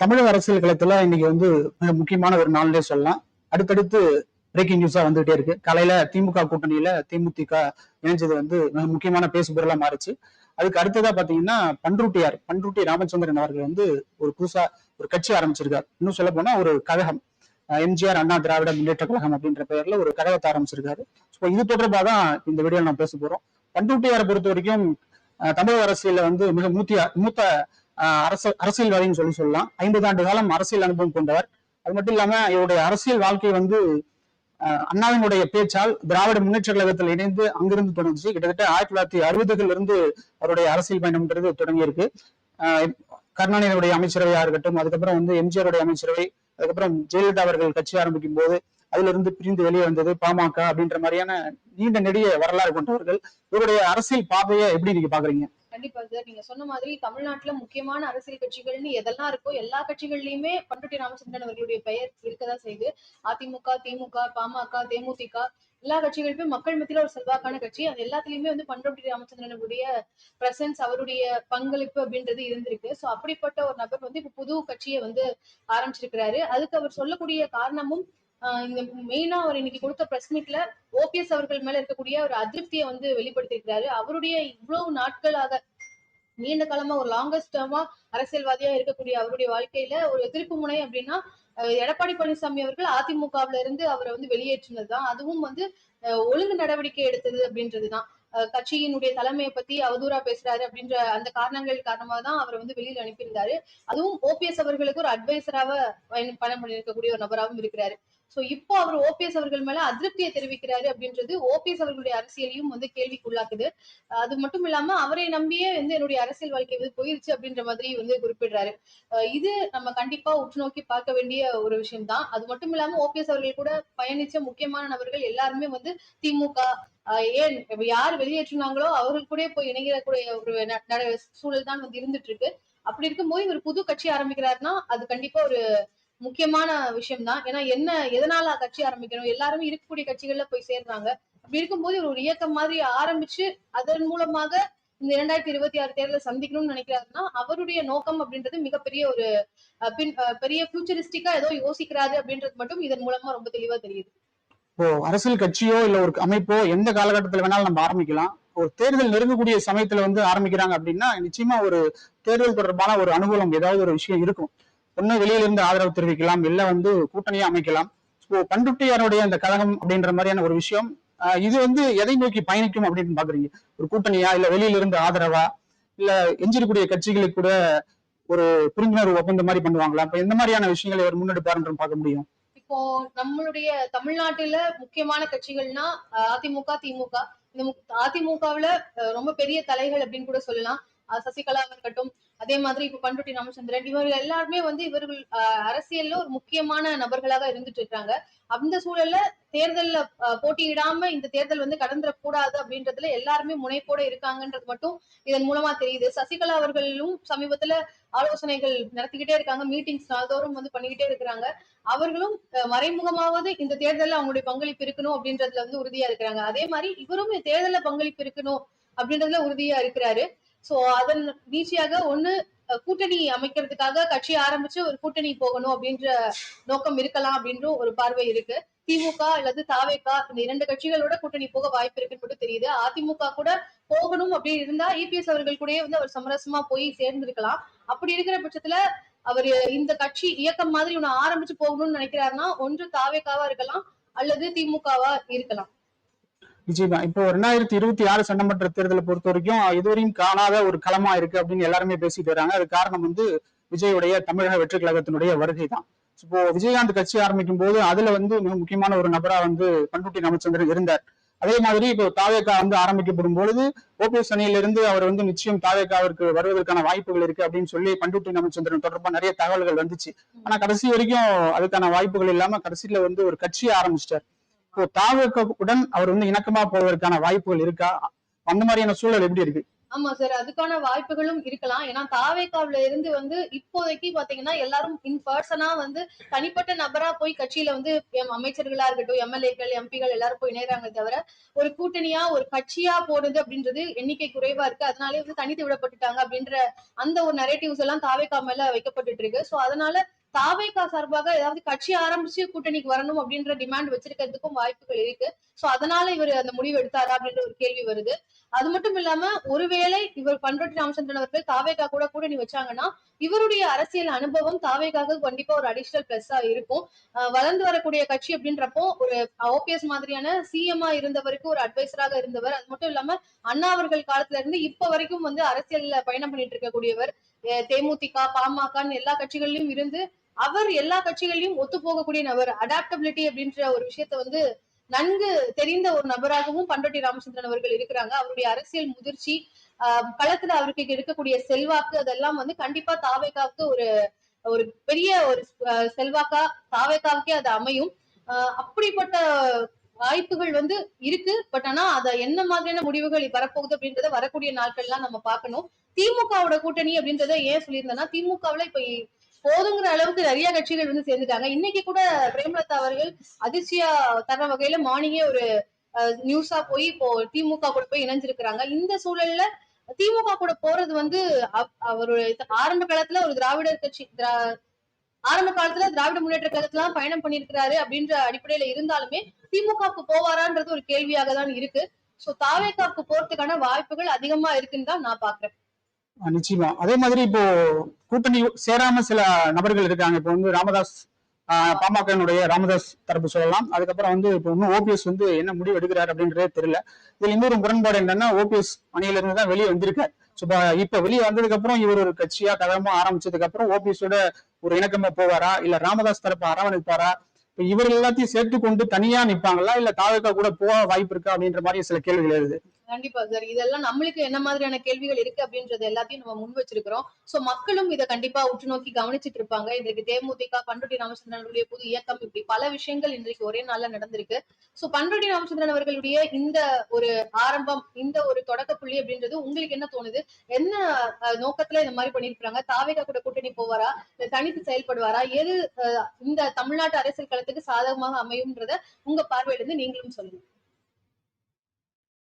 தமிழக அரசியல் களத்துல இன்னைக்கு வந்து மிக முக்கியமான ஒரு நாள்னே சொல்லலாம். அடுத்தடுத்து பிரேக்கிங் நியூஸா வந்துகிட்டே இருக்கு. காலையில திமுக கூட்டணியில தேமுதிக இணைஞ்சது வந்து மிக முக்கியமான பேசு பொருளா மாறுச்சு. அதுக்கு அடுத்ததா பாத்தீங்கன்னா பன்ருட்டியார் பன்ருட்டி ராமச்சந்திரன் அவர்கள் வந்து ஒரு புதுசா ஒரு கட்சி ஆரம்பிச்சிருக்காரு. இன்னும் சொல்ல போனா ஒரு கழகம். எம்ஜிஆர் அண்ணா திராவிட முன்னேற்ற கழகம் அப்படின்ற பெயர்ல ஒரு கழகத்தை ஆரம்பிச்சிருக்காரு. ஸோ இது தொடர்பாக தான் இந்த வீடியோ நான் பேச போறோம் பன்ருட்டியாரை பொறுத்த வரைக்கும் தமிழக அரசியல்ல வந்து மிக மூத்திய மூத்த அரசு அரசியல்வாதின்னு சொல்லி சொல்லலாம். ஐம்பது ஆண்டு காலம் அரசியல் அனுபவம் கொண்டவர். அது மட்டும் இல்லாம இவருடைய அரசியல் வாழ்க்கை வந்து அண்ணாவினுடைய பேச்சால் திராவிட முன்னேற்ற கழகத்தில் இணைந்து அங்கிருந்து தொடங்குச்சு. கிட்டத்தட்ட ஆயிரத்தி தொள்ளாயிரத்தி அறுபதுகள் இருந்து அவருடைய அரசியல் பயணம்ன்றது தொடங்கியிருக்கு. கருணாநிதியுடைய அமைச்சரவையா இருக்கட்டும் அதுக்கப்புறம் வந்து எம்ஜிஆருடைய அமைச்சரவை அதுக்கப்புறம் ஜெயலலிதா அவர்கள் கட்சி ஆரம்பிக்கும் போது அதுல இருந்து பிரிந்து வெளியே வந்தது பாமக அப்படின்ற மாதிரியான நீண்ட நெடிய வரலாறு கொண்டவர்கள். இவருடைய அரசியல் பாதையை எப்படி நீங்க பாக்குறீங்க கண்டிப்பா சார். நீங்க சொன்ன மாதிரி தமிழ்நாட்டுல முக்கியமான அரசியல் கட்சிகள்னு எதெல்லாம் இருக்கோ எல்லா கட்சிகள்லயுமே பண்ருட்டி ராமச்சந்திரன் அவர்களுடைய பெயர் இருக்கதான் செய்யுது. அதிமுக திமுக பாமக தேமுதிக எல்லா கட்சிகளுமே மக்கள் மத்தியில ஒரு செல்வாக்கான கட்சி. அது எல்லாத்துலயுமே வந்து பண்ருட்டி ராமச்சந்திரனுடைய பிரசன்ஸ் அவருடைய பங்களிப்பு அப்படின்றது இருந்திருக்கு. சோ அப்படிப்பட்ட ஒரு நபர் வந்து இப்ப புது கட்சியை வந்து ஆரம்பிச்சிருக்கிறாரு. அதுக்கு அவர் சொல்லக்கூடிய காரணமும் இந்த மெயினா அவர் இன்னைக்கு கொடுத்த பிரஸ் மீட்ல ஓபிஎஸ் அவர்கள் மேல இருக்கக்கூடிய ஒரு அதிருப்தியை வந்து வெளிப்படுத்தியிருக்கிறாரு. அவருடைய இவ்வளவு நாட்களாக நீண்ட காலமா ஒரு லாங்கஸ்ட் டேர்மா அரசியல்வாதியா இருக்கக்கூடிய அவருடைய வாழ்க்கையில ஒரு எதிர்ப்பு முனை அப்படின்னா எடப்பாடி பழனிசாமி அவர்கள் அதிமுகவுல இருந்து அவரை வந்து வெளியேற்றினதுதான். அதுவும் வந்து ஒழுங்கு நடவடிக்கை எடுத்தது அப்படின்றதுதான். கட்சியினுடைய தலைமையை பத்தி அவதூறா பேசுறாரு அப்படின்ற அந்த காரணங்கள் காரணமா தான் அவரை வந்து வெளியில அனுப்பியிருந்தாரு. அதுவும் ஓபிஎஸ் அவர்களுக்கு ஒரு அட்வைசராக பயணம் பண்ணியிருக்கக்கூடிய ஒரு நபராகவும் இருக்கிறாரு. சோ இப்போ அவர் ஓபிஎஸ் அவர்கள் மேல அதிருப்தியை தெரிவிக்கிறாரு அப்படின்றது ஓபிஎஸ் அவர்களுடைய அரசியலையும் வந்து கேள்விக்குள்ளாக்குது. அது மட்டும் இல்லாம அவரை நம்பியே வந்து என்னுடைய அரசியல் வாழ்க்கை வந்து போயிருச்சு அப்படின்ற மாதிரி வந்து குறிப்பிடுறாரு. அஹ் இது நம்ம கண்டிப்பா உற்று நோக்கி பார்க்க வேண்டிய ஒரு விஷயம் தான் அது மட்டும் இல்லாம ஓபிஎஸ் அவர்கள் கூட பயணிச்ச முக்கியமான நபர்கள் எல்லாருமே வந்து திமுக ஏன் யார் வெளியேற்றினாங்களோ அவர்கள் கூட போய் இணைகிறக்கூடிய ஒரு ந- சூழல் தான் வந்து இருந்துட்டு இருக்கு அப்படி இருக்கும்போது இவர் புது கட்சி ஆரம்பிக்கிறாருன்னா அது கண்டிப்பா ஒரு முக்கியமான விஷயம் தான். ஏன்னா என்ன எதனால கட்சி ஆரம்பிக்கணும்? எல்லாருமே இருக்கக்கூடிய கட்சிகள்ல போய் சேர்றாங்க. அப்படி இருக்கும்போது இவர் ஒரு இயக்கம் மாதிரி ஆரம்பிச்சு அதன் மூலமாக இந்த இரண்டாயிரத்தி இருபத்தி ஆறு தேர்தல சந்திக்கணும்னு நினைக்கிறாருன்னா அவருடைய நோக்கம் அப்படின்றது மிகப்பெரிய ஒரு அஹ், பின் பெரிய ஃபியூச்சரிஸ்டிக்கா ஏதோ யோசிக்கிறாரு அப்படின்றது மட்டும் இதன் மூலமா ரொம்ப தெளிவா தெரியுது. இப்போ அரசியல் கட்சியோ இல்ல ஒரு அமைப்போ எந்த காலகட்டத்துல வேணாலும் நம்ம ஆரம்பிக்கலாம். ஒரு தேர்தல் நெருங்கக்கூடிய சமயத்துல வந்து ஆரம்பிக்கிறாங்க அப்படின்னா நிச்சயமா ஒரு தேர்தல் தொடர்பான ஒரு அனுகூலம் ஏதாவது ஒரு விஷயம் இருக்கும். ஒண்ணு வெளியில இருந்து ஆதரவு தெரிவிக்கலாம் இல்ல வந்து கூட்டணியா அமைக்கலாம். இப்போ பண்ருட்டியாருடைய அந்த கழகம் அப்படின்ற மாதிரியான ஒரு விஷயம் ஆஹ் இது வந்து எதை நோக்கி பயணிக்கும் அப்படின்னு பாக்குறீங்க? ஒரு கூட்டணியா இல்ல வெளியில இருந்து ஆதரவா இல்ல எஞ்சிருக்கூடிய கட்சிகளுக்கு கூட ஒரு புரிந்துணர்வு ஒப்பந்தம் மாதிரி பண்ணுவாங்களா? அப்ப எந்த மாதிரியான விஷயங்களை அவர் முன்னெடுப்பாருன்னு பார்க்க முடியும். இப்போ நம்மளுடைய தமிழ்நாட்டுல முக்கியமான கட்சிகள்னா அதிமுக திமுக. இந்த அதிமுகவுல ரொம்ப பெரிய தலைகள் அப்படின்னு கூட சொல்லலாம். சசிகலா இருக்கட்டும் அதே மாதிரி இப்ப பண்ருட்டி ராமச்சந்திரன் இவர்கள் எல்லாருமே வந்து இவர்கள் அஹ், அரசியல்ல ஒரு முக்கியமான நபர்களாக இருந்துட்டு இருக்காங்க. அந்த சூழல்ல தேர்தல்ல போட்டியிடாம இந்த தேர்தல் வந்து கடந்துடக்கூடாது அப்படின்றதுல எல்லாருமே முனைப்போட இருக்காங்கன்றது மட்டும் இதன் மூலமா தெரியுது. சசிகலா அவர்களும் சமீபத்துல ஆலோசனைகள் நடத்திக்கிட்டே இருக்காங்க மீட்டிங்ஸ் நாள்தோறும் வந்து பண்ணிக்கிட்டே இருக்கிறாங்க. அவர்களும் அஹ், மறைமுகமாவது இந்த தேர்தல்ல அவங்களுடைய பங்களிப்பு இருக்கணும் அப்படின்றதுல வந்து உறுதியா இருக்கிறாங்க. அதே மாதிரி இவரும் தேர்தல்ல பங்களிப்பு இருக்கணும் அப்படின்றதுல உறுதியா இருக்கிறாரு. சோ அதன் வீழ்ச்சியாக ஒண்ணு கூட்டணி அமைக்கிறதுக்காக கட்சி ஆரம்பிச்சு ஒரு கூட்டணி போகணும் அப்படின்ற நோக்கம் இருக்கலாம் அப்படின்ற ஒரு பார்வை இருக்கு. திமுக அல்லது தாவேகா இந்த இரண்டு கட்சிகளோட கூட்டணி போக வாய்ப்பு இருக்குன்னு மட்டும் தெரியுது. அதிமுக கூட போகணும் அப்படி இருந்தா இபிஎஸ் அவர்கள் கூடயே வந்து அவர் சமரசமா போய் சேர்ந்திருக்கலாம். அப்படி இருக்கிற பட்சத்துல அவர் இந்த கட்சி இயக்கம் மாதிரி ஒண்ணு ஆரம்பிச்சு போகணும்னு நினைக்கிறாருன்னா ஒன்று தாவேகாவா இருக்கலாம் அல்லது திமுகவா இருக்கலாம். நிச்சயமா இப்போ ரெண்டாயிரத்தி இருபத்தி ஆறு சட்டமன்ற தேர்தலை பொறுத்த வரைக்கும் இதுவரையும் காணாத ஒரு களமா இருக்கு அப்படின்னு எல்லாருமே பேசிட்டு வராங்க. அது காரணம் வந்து விஜயுடைய தமிழக வெற்றி கழகத்தினுடைய வருகை தான். இப்போ விஜயகாந்த் கட்சி ஆரம்பிக்கும் போது அதுல வந்து மிக முக்கியமான ஒரு நபரா வந்து பண்ருட்டி ராமச்சந்திரன் இருந்தார். அதே மாதிரி இப்போ தாவேகா வந்து ஆரம்பிக்கப்படும் பொழுது ஓபிஎஸ் அணியிலிருந்து அவர் வந்து நிச்சயம் தாவேகாவிற்கு வருவதற்கான வாய்ப்புகள் இருக்கு அப்படின்னு சொல்லி பண்ருட்டி ராமச்சந்திரன் தொடர்பா நிறைய தகவல்கள் வந்துச்சு. ஆனா கடைசி வரைக்கும் அதுக்கான வாய்ப்புகள் இல்லாம கடைசியில வந்து ஒரு கட்சியை ஆரம்பிச்சிட்டார். தாவேகா உடன் அவர் வந்து இணக்கமா போவதற்கான வாய்ப்புகள் இருக்கா? அந்த மாதிரியான சூழல் எப்படி இருக்கு? ஆமா சார் அதுக்கான வாய்ப்புகளும் இருக்கலாம். ஏன்னா தாவேக்காவில இருந்து வந்து இப்போதைக்கு பாத்தீங்கன்னா எல்லாரும் இன் பர்சனா வந்து தனிப்பட்ட நபரா போய் கட்சியில வந்து எம் அமைச்சர்களா இருக்கட்டும் எம்எல்ஏக்கள் எம்பிகள் எல்லாரும் போய் இணையறாங்க தவிர ஒரு கூட்டணியா ஒரு கட்சியா போடுது அப்படின்றது எண்ணிக்கை குறைவா இருக்கு. அதனாலே வந்து தனித்து விடப்பட்டுட்டாங்க அப்படின்ற அந்த ஒரு நெரேட்டிவ்ஸ் எல்லாம் தாவேக்கா மேல வைக்கப்பட்டுட்டு இருக்கு. சோ அதனால தாவேகா சார்பாக ஏதாவது கட்சி ஆரம்பிச்சு கூட்டணிக்கு வரணும் அப்படின்ற டிமாண்ட் வச்சிருக்கிறதுக்கும் வாய்ப்புகள் இருக்கு. சோ அதனால இவர் அந்த முடிவு எடுத்தாரா அப்படின்ற ஒரு கேள்வி வருது. அது மட்டும் இல்லாம ஒருவேளை இவர் பண்ருட்டி ராமச்சந்திரன் அவர்கள் தாவேகா கூட கூட்டணி வச்சாங்கன்னா இவருடைய அரசியல் அனுபவம் தாவேக்காக கண்டிப்பா ஒரு அடிஷனல் பிளஸ்ஸா இருக்கும். வளர்ந்து வரக்கூடிய கட்சி அப்படின்றப்போ ஒரு ஓபிஎஸ் மாதிரியான சிஎம்ஆ இருந்தவருக்கு ஒரு அட்வைசராக இருந்தவர். அது மட்டும் இல்லாம அண்ணா அவர்கள் காலத்துல இருந்து இப்ப வரைக்கும் வந்து அரசியல்ல பயணம் பண்ணிட்டு இருக்கக்கூடியவர் அஹ் தேமுதிக பாமகன்னு எல்லா கட்சிகளிலும் இருந்து அவர் எல்லா கட்சிகளையும் ஒத்து போகக்கூடிய நபர். அடாப்டபிலிட்டி அப்படின்ற ஒரு விஷயத்த வந்து நன்கு தெரிந்த ஒரு நபராகவும் பண்ருட்டி ராமச்சந்திரன் அவர்கள் இருக்கிறாங்க. அவருடைய அரசியல் முதிர்ச்சி ஆஹ் களத்துல அவருக்கு இருக்கக்கூடிய செல்வாக்கு அதெல்லாம் வந்து கண்டிப்பா தாவேகாவுக்கு ஒரு ஒரு பெரிய ஒரு அஹ், செல்வாக்கா தாவேகாவுக்கே அது அமையும். ஆஹ் அப்படிப்பட்ட வாய்ப்புகள் வந்து இருக்கு. பட் ஆனா அத என்ன மாதிரியான முடிவுகள் வரப்போகுது அப்படின்றத வரக்கூடிய நாட்கள்லாம் நம்ம பார்க்கணும். திமுகவோட கூட்டணி அப்படின்றத ஏன் சொல்லியிருந்தேன்னா திமுகவுல இப்ப போதுங்கிற அளவுக்கு நிறைய கட்சிகள் வந்து சேர்ந்துட்டாங்க. இன்னைக்கு கூட பிரேமலதா அவர்கள் அதிர்ச்சியா தர வகையில மார்னிங்கே ஒரு நியூஸா போய் இப்போ திமுக கூட போய் இணைஞ்சிருக்கிறாங்க. இந்த சூழல்ல திமுக கூட போறது வந்து அவ- அவருடைய ஆரம்ப காலத்துல ஒரு திராவிடர் கட்சி திரா- ஆரம்ப காலத்துல திராவிட முன்னேற்ற கழகத்துல பயணம் பண்ணிருக்கிறாரு அப்படின்ற அடிப்படையில இருந்தாலுமே திமுகவுக்கு போவாரான்றது ஒரு கேள்வியாக தான் இருக்கு. சோ தாவேக்காவுக்கு போறதுக்கான வாய்ப்புகள் அதிகமா இருக்குன்னு தான் நான் பாக்குறேன். நிச்சயமா. அதே மாதிரி இப்போ கூட்டணி சேராம சில நபர்கள் இருக்காங்க. இப்போ வந்து ராமதாஸ் ஆஹ் பாமகனுடைய ராமதாஸ் தரப்பு சொல்லலாம். அதுக்கப்புறம் வந்து இப்போ இன்னும் ஓபிஎஸ் வந்து என்ன முடிவு எடுக்கிறார் அப்படின்றதே தெரியல. இதுல இன்னொரு முரண்பாடு என்னன்னா ஓபிஎஸ் அணியில இருந்து தான் வெளியே வந்திருக்காரு. So, இப்ப வெளியே வந்ததுக்கு அப்புறம் இவர் ஒரு கட்சியா கழகமா ஆரம்பிச்சதுக்கு அப்புறம் ஓபிஎஸோட ஒரு இணக்கமா போவாரா? இல்ல ராமதாஸ் தரப்பு அரவணைப்பாரா? இப்ப இவர் எல்லாத்தையும் சேர்த்து கொண்டு தனியா நிப்பாங்களா? இல்ல தாவக்கா கூட போக வாய்ப்பு இருக்கா? அப்படின்ற மாதிரி சில கேள்விகள் எழுது. கண்டிப்பா சார் இதெல்லாம் நம்மளுக்கு என்ன மாதிரியான கேள்விகள் இருக்கு அப்படின்றது எல்லாத்தையும் நம்ம முன் வச்சிருக்கிறோம். சோ மக்களும் இதை கண்டிப்பா உற்று நோக்கி கவனிச்சிட்டு இருப்பாங்க. இன்றைக்கு தேமுதிக பண்ருட்டி ராமச்சந்திரனுடைய புது இயக்கம் இப்படி பல விஷயங்கள் இன்றைக்கு ஒரே நாள்ல நடந்திருக்கு. சோ பண்ருட்டி ராமச்சந்திரன் அவர்களுடைய இந்த ஒரு ஆரம்பம் இந்த ஒரு தொடக்க புள்ளி அப்படின்றது உங்களுக்கு என்ன தோணுது? என்ன நோக்கத்துல இந்த மாதிரி பண்ணிருக்காங்க தாவேகா கூட கூட்டணி போவாரா? இல்ல தனித்து செயல்படுவாரா? எது அஹ், இந்த தமிழ்நாட்டு அரசியல் களத்துக்கு சாதகமாக அமையும்ன்றத உங்க பார்வையிலிருந்து நீங்களும் சொல்லுங்க.